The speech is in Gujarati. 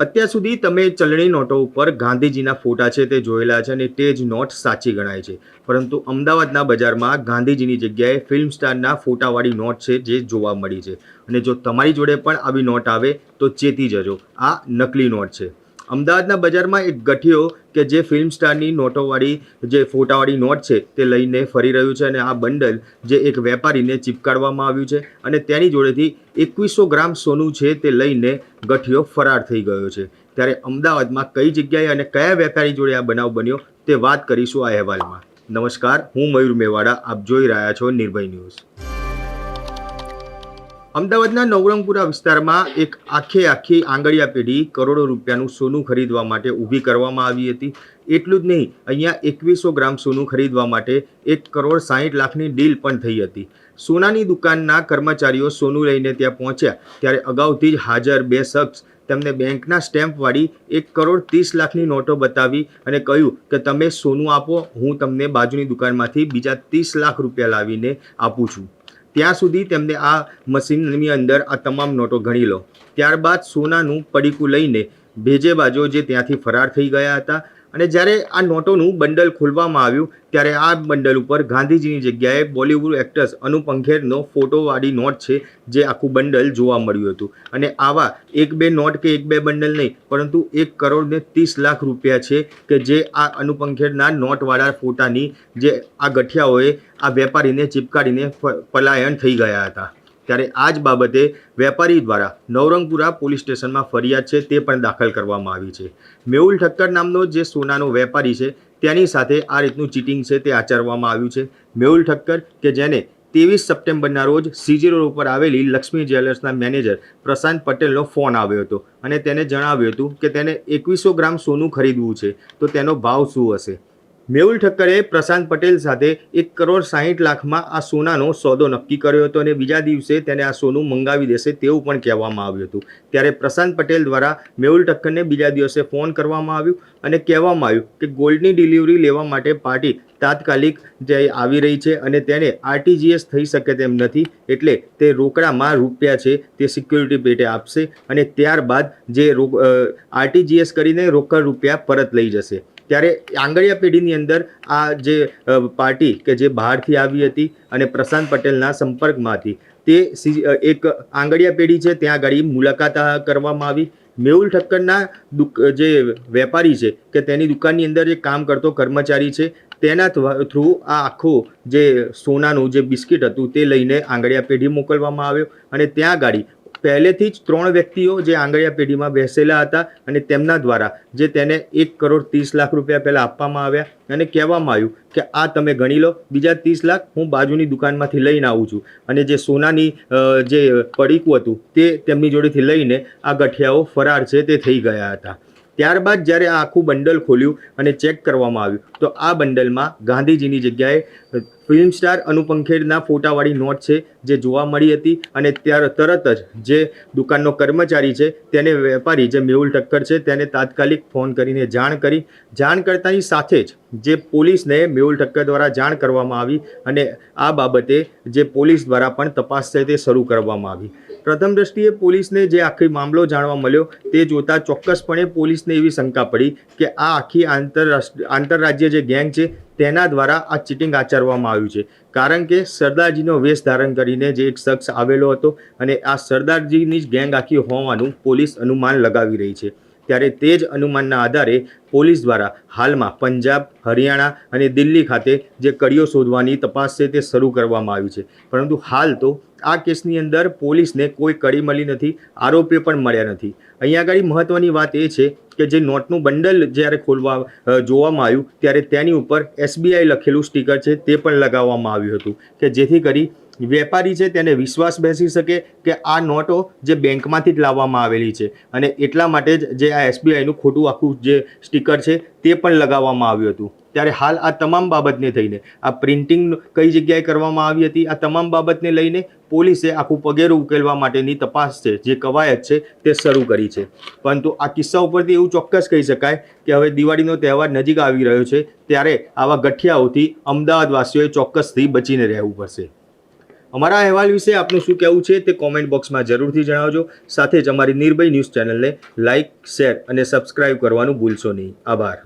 અત્યાર સુધી તમે ચલણી નોટો ઉપર ગાંધીજીના ફોટા છે તે જોયેલા છે અને તે જ નોટ સાચી ગણાય છે. પરંતુ અમદાવાદના બજારમાં ગાંધીજીની જગ્યાએ ફિલ્મ સ્ટારના ફોટાવાળી નોટ છે જે જોવા મળી છે. અને જો તમારી જોડે પણ આવી નોટ આવે તો ચેતી જજો. આ નકલી નોટ છે. અમદાવાદના બજારમાં એક ગઠિયો કે જે ફિલ્મ સ્ટારની નોટોવાળી જે ફોટાવાળી નોટ છે તે લઈને ફરી રહ્યું છે અને આ બંડલ જે એક વેપારીને ચિપકાડવામાં આવ્યું છે અને તેની જોડેથી એકવીસો ગ્રામ સોનું છે તે લઈને ગઠિયો ફરાર થઈ ગયો છે. ત્યારે અમદાવાદમાં કઈ જગ્યાએ અને કયા વેપારી જોડે આ બનાવ બન્યો તે વાત કરીશું આ અહેવાલમાં. નમસ્કાર, હું મયુર મેવાડા, આપ જોઈ રહ્યા છો નિર્ભય ન્યૂઝ. અમદાવાદના નવરંગપુરા વિસ્તારમાં એક આખે આખી આંગળિયા પેઢી કરોડો રૂપિયાનું સોનું ખરીદવા માટે ઊભી કરવામાં આવી હતી. એટલું જ નહીં, અહીંયા એકવીસો ગ્રામ સોનું ખરીદવા માટે એક કરોડ સાહીઠ લાખની ડીલ પણ થઈ હતી. સોનાની દુકાનના કર્મચારીઓ સોનું લઈને ત્યાં પહોંચ્યા. ત્યારે અગાઉથી જ હાજર બે શખ્સ તેમને બેંકના સ્ટેમ્પવાળી એક કરોડ ત્રીસ લાખની નોટો બતાવી અને કહ્યું કે, તમે સોનું આપો, હું તમને બાજુની દુકાનમાંથી બીજા ત્રીસ લાખ રૂપિયા લાવીને આપું છું. ત્યાં સુધી તેમને આ મશીનની અંદર આ તમામ નોટો ગણી લો. ત્યારબાદ સોનાનું પડીકું લઈને ભેજે બાજુ જે ત્યાંથી ફરાર થઈ ગયા હતા અને જ્યારે આ નોટોનું બંડલ ખોલવામાં આવ્યું, ત્યારે આ બંડલ ઉપર ગાંધીજીની જગ્યાએ બોલિવૂડ એક્ટર્સ અનુપંખેરનો ફોટોવાળી નોટ છે, જે આખું બંડલ જોવા મળ્યું હતું. અને આવા એક બે નોટ કે એક બે બંડલ નહીં, પરંતુ એક કરોડ ને ત્રીસ લાખ રૂપિયા છે કે જે આ અનુપંખેરના નોટવાળા ફોટાની જે આ ગઠિયાઓએ આ વેપારીને ચિપકાડીને પલાયન થઈ ગયા હતા. ત્યારે આ જ બાબતે વેપારી દ્વારા નવરંગપુરા પોલીસ સ્ટેશનમાં ફરિયાદ છે તે પણ દાખલ કરવામાં આવી છે. મેહુલ ઠક્કર નામનો જે સોનાનો વેપારી છે, તેની સાથે આ રીતનું ચીટિંગ છે તે આચરવામાં આવ્યું છે. મેહુલ ઠક્કર કે જેને ત્રેવીસ સપ્ટેમ્બરના રોજ સીજી રોડ ઉપર આવેલી લક્ષ્મી જ્વેલર્સના મેનેજર પ્રશાંત પટેલનો ફોન આવ્યો હતો અને તેને જણાવ્યું હતું કે તેને એકવીસો ગ્રામ સોનું ખરીદવું છે, તો તેનો ભાવ શું હશે? મેહુલ ઠક્કરે પ્રશાંત પટેલ સાથે એક કરોડ સાહીઠ લાખમાં આ સોનાનો સોદો નક્કી કર્યો હતો અને બીજા દિવસે તેને આ સોનું મંગાવી દેશે તેવું પણ કહેવામાં આવ્યું હતું. ત્યારે પ્રશાંત પટેલ દ્વારા મેહુલ ઠક્કરને બીજા દિવસે ફોન કરવામાં આવ્યું અને કહેવામાં આવ્યું કે ગોલ્ડની ડિલિવરી લેવા માટે પાર્ટી તાત્કાલિક જે આવી રહી છે અને તેને આરટીજીએસ થઈ શકે તેમ નથી એટલે તે રોકડામાં રૂપિયા છે તે સિક્યુરિટી પેટે આપશે અને ત્યારબાદ જે આરટીજીએસ કરીને રોકડ રૂપિયા પરત લઈ જશે. ત્યારે આંગળીયા પેઢીની અંદર આ જે પાર્ટી કે જે બહારથી આવી હતી અને પ્રશાંત પટેલના સંપર્કમાં હતી તે એક આંગળીયા પેઢી છે, ત્યાં આગળ મુલાકાત કરવામાં આવી. મેહુલ ઠક્કરના જે વેપારી છે કે તેની દુકાનની અંદર જે કામ કરતો કર્મચારી છે, તેના થ્રુ આ આખો જે સોનાનું જે બિસ્કિટ હતું તે લઈને આંગળીયા પેઢી મોકલવામાં આવ્યો અને ત્યાં ગાડી પહેલેથી જ ત્રણ વ્યક્તિઓ જે આંગળીયા પેઢીમાં બેસેલા હતા અને તેમના દ્વારા જે તેને એક કરોડ ત્રીસ લાખ રૂપિયા પહેલાં આપવામાં આવ્યા અને કહેવામાં આવ્યું કે આ તમે ગણી લો, બીજા ત્રીસ લાખ હું બાજુની દુકાનમાંથી લઈને આવું છું. અને જે સોનાની જે પડીકું હતું તે તેમની જોડેથી લઈને આ ગઠિયાઓ ફરાર છે તે થઈ ગયા હતા. ત્યારબાદ જ્યારે આ આખું બંડલ ખોલ્યું અને ચેક કરવામાં આવ્યું, તો આ બંડલમાં ગાંધીજીની જગ્યાએ ફિલ્મ સ્ટાર અનુપ અંખેડના ફોટાવાળી નોટ છે, જે જોવા મળી હતી અને ત્યાર તરત જ જે દુકાનનો કર્મચારી છે, તેને વેપારી જે મેહુલ ઠક્કર છે, તેને તાત્કાલિક ફોન કરીને જાણ કરી. જાણ કરતાની સાથે જ જે પોલીસને મેહુલ ઠક્કર દ્વારા જાણ કરવામાં આવી અને આ બાબતે જે પોલીસ દ્વારા પણ તપાસ છે તે શરૂ કરવામાં આવી. પ્રથમ દ્રષ્ટિએ પોલીસને જે આખી મામલો જાણવા મળ્યો, તે જોતાં ચોક્કસપણે પોલીસને એવી શંકા પડી કે આ આખી આંતરરાષ્ટ્રીય આંતરરાજ્ય જે ગેંગ છે તેના દ્વારા આ ચીટિંગ આચરવામાં આવ્યું છે. કારણ કે સરદારજીનો વેશ ધારણ કરીને જે એક શખ્સ આવેલો હતો અને આ સરદારજીની જ ગેંગ આખી હોવાનું પોલીસ અનુમાન લગાવી રહી છે. ત્યારે તે જ અનુમાનના આધારે પોલીસ દ્વારા હાલમાં પંજાબ, હરિયાણા અને દિલ્હી ખાતે જે કડીઓ શોધવાની તપાસ છે તે શરૂ કરવામાં આવી છે. પરંતુ હાલ તો આ કેસની અંદર પોલીસને કોઈ કડી મળી નથી, આરોપીઓ પણ મળ્યા નથી. અહીંયા આગળ મહત્ત્વની વાત એ છે કે જે નોટનું બંડલ જ્યારે ખોલવા જોવામાં આવ્યું, ત્યારે તેની ઉપર એસબીઆઈ લખેલું સ્ટીકર છે તે પણ લગાવવામાં આવ્યું હતું કે જેથી કરી વેપારી છે તેને વિશ્વાસ બેસી શકે કે આ નોટો જે બેંકમાંથી જ લાવવામાં આવેલી છે. અને એટલા માટે જ જે આ એસબીઆઈનું ખોટું આખું જે સ્ટીકર છે તે પણ લગાવવામાં આવ્યું હતું. ત્યારે હાલ આ તમામ બાબતને થઈને, આ પ્રિન્ટિંગ કઈ જગ્યાએ કરવામાં આવી હતી, આ તમામ બાબતને લઈને પોલીસે આખું પગેરું ઉકેલવા માટેની તપાસ છે, જે કવાયત છે તે શરૂ કરી છે. પરંતુ આ કિસ્સા ઉપરથી એવું ચોક્કસ કહી શકાય કે હવે દિવાળીનો તહેવાર નજીક આવી રહ્યો છે, ત્યારે આવા ગઠિયાઓથી અમદાવાદવાસીઓએ ચોક્કસથી બચીને રહેવું પડશે. અમારા અહેવાલ વિશે આપનું શું કહેવું છે તે કોમેન્ટ બોક્સમાં જરૂરથી જણાવજો. સાથે જ અમારી નિર્ભય ન્યૂઝ ચેનલને લાઇક શેર અને સબસ્ક્રાઇબ કરવાનું ભૂલશો નહીં. આભાર.